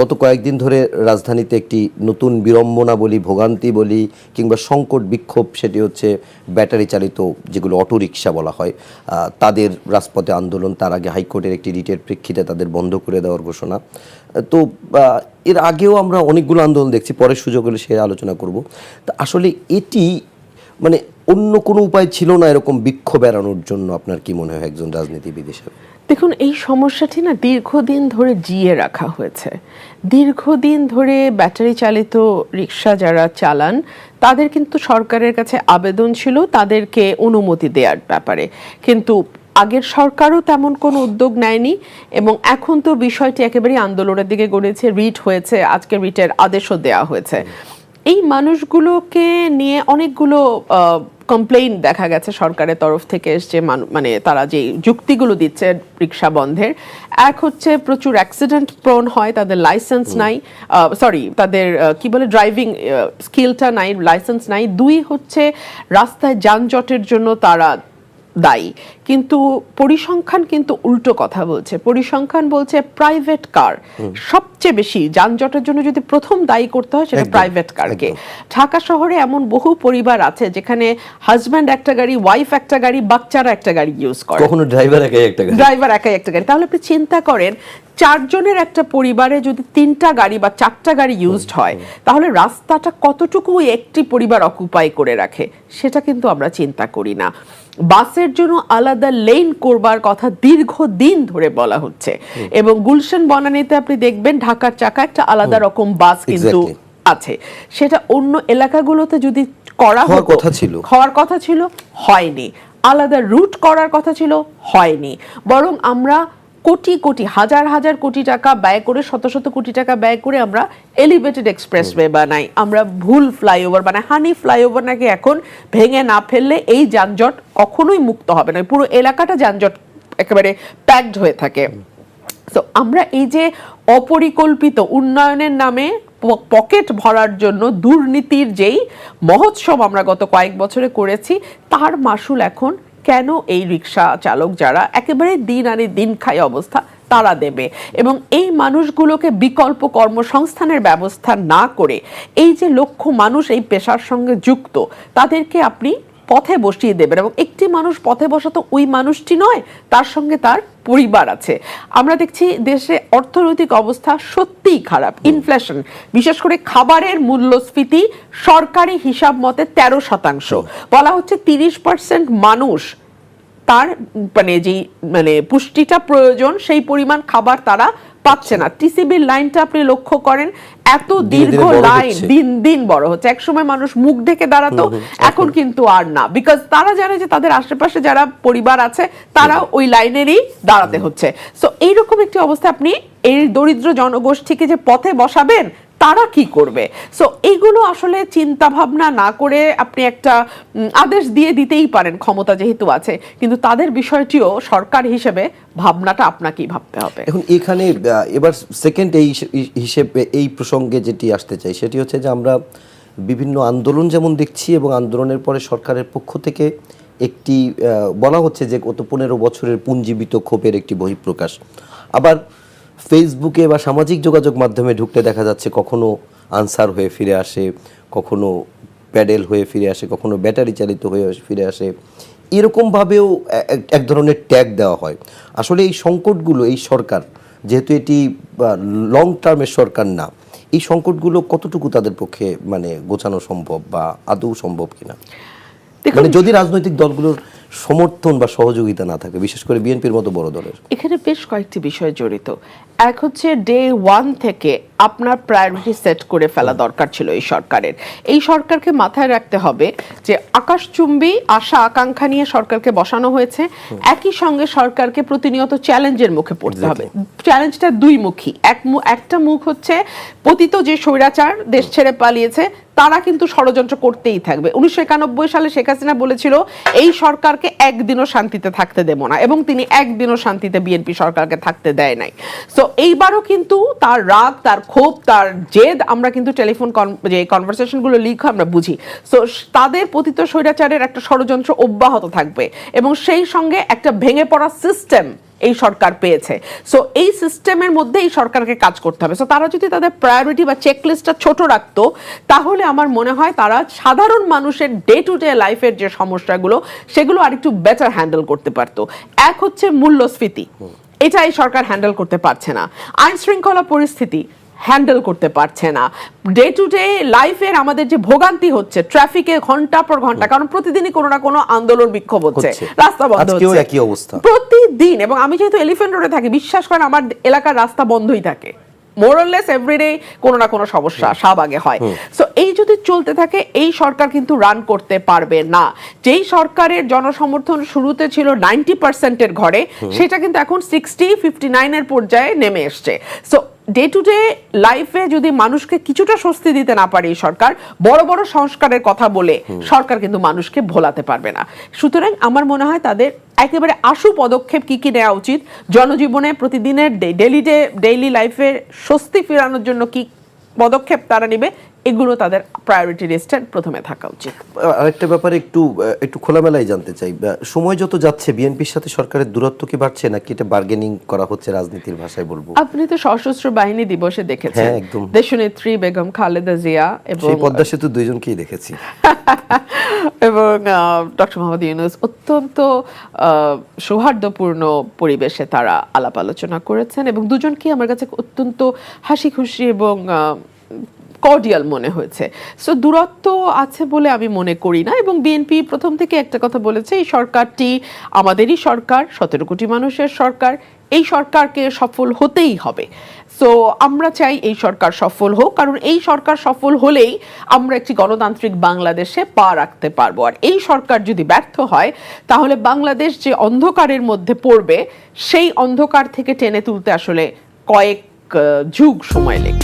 গত কয়েকদিন ধরে রাজধানীতে একটি নতুন বিড়ম্বনা বলি ভোগান্তি বলি কিংবা সংকট বিক্ষোভ, সেটি হচ্ছে ব্যাটারি চালিত যেগুলো অটোরিকশা বলা হয় তাদের রাজপথে আন্দোলন, তার আগে হাইকোর্টের একটি রিটের প্রেক্ষিতে তাদের বন্ধ করে দেওয়ার ঘোষণা। তো এর আগেও আমরা অনেকগুলো আন্দোলন দেখছি পরের সুযোগ হলে সে আলোচনা করব। তা আসলে এটি মানে অন্য কোনো উপায় ছিল না এরকম বিক্ষোভ এড়ানোর জন্য, আপনার কি মনে হয় একজন রাজনীতিবিদ হিসেবে? দেখুন, এই সমস্যাটি না দীর্ঘদিন ধরে জিয়ে রাখা হয়েছে। দীর্ঘদিন ধরে ব্যাটারি চালিত রিক্সা যারা চালান, তাদের কিন্তু সরকারের কাছে আবেদন ছিল, তাদেরকে অনুমতি দেওয়ার ব্যাপারে। কিন্তু আগের সরকারও তেমন কোনো উদ্যোগ নেয়নি এবং এখন তো বিষয়টি একেবারেই আন্দোলনের দিকে গড়েছে, রিট হয়েছে, আজকে রিটের আদেশও দেওয়া হয়েছে। এই মানুষগুলোকে নিয়ে অনেকগুলো কমপ্লেইন দেখা গেছে সরকারের তরফ থেকে এসছে মানু- মানে তারা যে যুক্তিগুলো দিচ্ছে রিক্সা বন্ধের এক হচ্ছে প্রচুর অ্যাক্সিডেন্ট প্রোন হয় তাদের লাইসেন্স নাই সরি তাদের কি বলে ড্রাইভিং স্কিলটা নাই লাইসেন্স নাই। দুই হচ্ছে রাস্তায় যানজটের জন্য তারা দায়ী। কিন্তু পরিসংখ্যান কিন্তু উল্টো কথা বলছে। পরিসংখ্যান বলছে প্রাইভেট কার সবচেয়ে বেশি যানজটের জন্য যদি প্রথম দায়ী করতে হয় সেটা প্রাইভেট কারকে। ঢাকা শহরে এমন বহু পরিবার আছে যেখানে হাজব্যান্ড একটা গাড়ি ওয়াইফ একটা গাড়ি বাচ্চারা একটা গাড়ি ইউজ করে। কখনো ড্রাইভার একাই একটা গাড়ি। ড্রাইভার একাই একটা গাড়ি। তাহলে আপনি চিন্তা করেন চারজনের একটা পরিবারে যদি তিনটা গাড়ি বা চারটা গাড়ি ইউজড হয় তাহলে রাস্তাটা কতটুকু একটি পরিবার অকুপাই করে রাখে সেটা কিন্তু আমরা চিন্তা করি না। বাসের জন্য আলাদা লেন করবার কথা দীর্ঘদিন ধরে বলা হচ্ছে। এবং গুলশান বনানীতে আপনি দেখবেন ঢাকার চাকা একটা আলাদা রকম বাস কিন্তু আছে। সেটা অন্য এলাকাগুলোতে যদি করা হওয়ার কথা ছিল। হওয়ার কথা ছিল হয়নি। আলাদা রুট করার কথা ছিল হয়নি। বরং আমরা কোটি কোটি, হাজার হাজার কোটি টাকা ব্যয় করে, শত শত কোটি টাকা ব্যয় করে আমরা এলিভেটেড এক্সপ্রেসওয়ে বানাই। আমরা ভুল ফ্লাইওভার বানাই। হানি ফ্লাইওভার নাকি এখন ভেঙে না ফেললে এই যানজট কখনোই মুক্ত হবে না। পুরো এলাকাটা যানজট একেবারে প্যাকড হয়ে থাকে। তো আমরা এই যে অপরিকল্পিত উন্নয়নের নামে পকেট ভরার জন্য দুর্নীতির যেই মহোৎসব আমরা গত কয়েক বছরে করেছি, তার মাসুল এখন কেন এই রিক্সা চালক যারা একেবারে দিন আনে দিন খায় অবস্থা, তারা দেবে। এবং এই মানুষগুলোকে বিকল্প কর্মসংস্থানের ব্যবস্থা না করে, এই যে লক্ষ মানুষ এই পেশার সঙ্গে যুক্ত, তাদেরকে আপনি পথে বসিয়ে দেবেন এবং একটি মানুষ পথে বসা তো ওই মানুষটি নয়, তার সঙ্গে তার পরিবার আছে। আমরা দেখছি দেশে অর্থনৈতিক অবস্থা সত্যিই খারাপ ইনফ্লেশন বিশেষ করে খাবারের মূল্যস্ফীতি সরকারি হিসাব মতে তেরো শতাংশ। বলা হচ্ছে তিরিশ পার্সেন্ট মানুষ তার মানে যেই মানে পুষ্টিটা প্রয়োজন, সেই পরিমাণ খাবার তারা পাচ্ছে না। টিসিবির লাইনটা আপনি লক্ষ্য করেন এত দীর্ঘ লাইন দিন দিন বড় হচ্ছে। এক সময় মানুষ মুখ ঢেকে দাঁড়াতো এখন কিন্তু আর না। বিকজ তারা জানে যে তাদের আশেপাশে যারা পরিবার আছে তারা ওই লাইনেরই দাঁড়াতে হচ্ছে। তো এইরকম একটি অবস্থা আপনি এই দরিদ্র জনগোষ্ঠীকে যে পথে বসাবেন তারা কি করবে? সো এইগুলো আসলে চিন্তা ভাবনা না করে আপনি একটা আদেশ দিয়ে দিতেই পারেন, ক্ষমতা যেহেতু আছে। কিন্তু তাদের বিষয়টিও সরকার হিসেবে ভাবনাটা আপনাকেই ভাবতে হবে। এখন এখানে এবার সেকেন্ড এই হিসেবে এই প্রসঙ্গে যেটি আসতে চাই, সেটি হচ্ছে যে আমরা বিভিন্ন আন্দোলন যেমন দেখছি এবং আন্দোলনের পরে সরকারের পক্ষ থেকে একটি বলা হচ্ছে যে গত পনেরো বছরের পুঞ্জীবিত ক্ষোভের একটি বহিঃপ্রকাশ। আবার ফেসবুকে বা সামাজিক যোগাযোগ মাধ্যমে ঢুকতে দেখা যাচ্ছে কখনো আনসার হয়ে ফিরে আসে কখনো প্যাডেল হয়ে ফিরে আসে কখনো ব্যাটারি চালিত হয়ে ফিরে আসে। এরকমভাবেও এক- এক ধরনের ট্যাগ দেওয়া হয়। আসলে এই সংকটগুলো এই সরকার যেহেতু এটি লং টার্মের সরকার না এই সংকটগুলো কতটুকু তাদের পক্ষে মানে গোছানো সম্ভব বা আদৌ সম্ভব কিনা? মানে যদি রাজনৈতিক দলগুলোর সমর্থন বা সহযোগিতা না থাকে বিশেষ করে বিএনপির মতো বড় দলের। এখানে বেশ কয়েকটি বিষয় জড়িত। এক হচ্ছে ডে ওয়ান থেকে আপনার প্রায়োরিটি সেট করে ফেলা দরকার ছিল এই সরকারের। এই সরকারকে মাথায় রাখতে হবে যে আকাশচুম্বী আশা আকাঙ্ক্ষা নিয়ে সরকারকে বসানো হয়েছে। একই সঙ্গে সরকারকে প্রতিনিয়ত চ্যালেঞ্জের মুখে পড়তে হবে। চ্যালেঞ্জটা দুই মুখী এক একটা মুখ হচ্ছে পতিত যে স্বৈরাচার দেশ ছেড়ে পালিয়েছে তারা কিন্তু ষড়যন্ত্র করতেই থাকবে। উনিশশো একানব্বই সালে শেখ হাসিনা বলেছিল, এই সরকারকে একদিনও শান্তিতে থাকতে দেব না। এবং তিনি একদিনও শান্তিতে বিএনপি সরকারকে থাকতে দেয় নাই। সো এইবারও কিন্তু তার রাগ, তার ক্ষোভ, তার জেদ আমরা কিন্তু টেলিফোন যে কনভারসেশনগুলো লিখ আমরা বুঝি। সো তাদের পতিত স্বৈরাচারের একটা ষড়যন্ত্র অব্যাহত থাকবে এবং সেই সঙ্গে একটা ভেঙে পড়া সিস্টেম এই সরকার পেয়েছে। সো এই সিস্টেমের মধ্যে এই সরকারকে কাজ করতে হবে। সো তারা যদি তাদের প্রায়োরিটি বা চেকলিস্টটা ছোট রাখতো তাহলে আমার মনে হয় তারা সাধারণ মানুষের ডে টু ডে লাইফের যে সমস্যাগুলো সেগুলো আরেকটু বেটার হ্যান্ডেল করতে পারতো। এক হচ্ছে মূল্যস্ফীতি। এটা এই সরকার হ্যান্ডেল করতে পারছে না। আইন শৃঙ্খলা পরিস্থিতি। হ্যান্ডেল করতে পারছে না। ডে টু ডে লাইফের আমাদের যে ভোগান্তি হচ্ছে ট্রাফিকে ঘণ্টা পর ঘণ্টা কারণ প্রতিদিনই কোনো না কোনো আন্দোলন বিক্ষোভ হচ্ছে। রাস্তা বন্ধ আজকেও হচ্ছে। একই অবস্থা। প্রতিদিন এবং আমি যেহেতু এলিফ্যান্ট রোডে থাকি বিশ্বাস করেন আমার এলাকার রাস্তা বন্ধই থাকে। মোরলেস এভরিডে কোনো না কোনো সমস্যা শাহবাগে হয়। সো এই যদি চলতে থাকে এই সরকার কিন্তু রান করতে পারবে না। যেই সরকারের জনসমর্থন শুরুতে ছিল নাইনটি পার্সেন্টের ঘরে সেটা কিন্তু এখন সিক্সটি ফিফটি নাইনের পর্যায়ে নেমে এসছে। সো ডে টু ডে লাইফে যদি মানুষকে কিছুটা স্বস্তি দিতে না পারে এই সরকার বড় বড় সংস্কারের কথা বলে সরকার কিন্তু মানুষকে ভোলাতে পারবে না। সুতরাং আমার মনে হয় তাদের একেবারে আশু পদক্ষেপ কি কি নেওয়া উচিত? জনজীবনে প্রতিদিনের ডেইলি ডে ডেইলি লাইফে স্বস্তি ফেরানোর জন্য কি পদক্ষেপ তারা নেবে? এগুলো তাদের প্রায়োরিটি লিস্টে প্রথমে থাকা উচিত। আরেকটা ব্যাপারে একটু একটু খোলামেলায় জানতে চাই। সময় যত যাচ্ছে বিএনপির সাথে সরকারের দূরত্ব কি বাড়ছে নাকি এটা বার্গেনিং করা হচ্ছে রাজনীতির ভাষায় বলব? আপনি তো সশস্ত্র বাহিনী দিবসে দেখেছেন। হ্যাঁ, একদম। দেশনেত্রী বেগম খালেদা জিয়া এবং সেই পদ্মা সেতু দুইজনকেই দেখেছি। এবং ডক্টর মোহাম্মদ ইউনুস অত্যন্ত সৌহার্দ্যপূর্ণ পরিবেশে তারা আলাপ আলোচনা করেছেন এবং দুজনকেই আমার কাছে অত্যন্ত হাসি খুশি এবং কর্ডিয়াল মনে হয়েছে। সো দূরত্ব আছে বলে আমি মনে করি না এবং বিএনপি প্রথম থেকে একটা কথা বলেছে, এই সরকারটি আমাদেরই সরকার, সতেরো কোটি মানুষের সরকার, এই সরকারকে সফল হতেই হবে। সো আমরা চাই এই সরকার সফল হোক, কারণ এই সরকার সফল হলেই আমরা একটি গণতান্ত্রিক বাংলাদেশে পা রাখতে পারব। আর এই সরকার যদি ব্যর্থ হয়, তাহলে বাংলাদেশ যে অন্ধকারের মধ্যে পড়বে, সেই অন্ধকার থেকে টেনে তুলতে আসলে কয়েক যুগ সময় লেগে।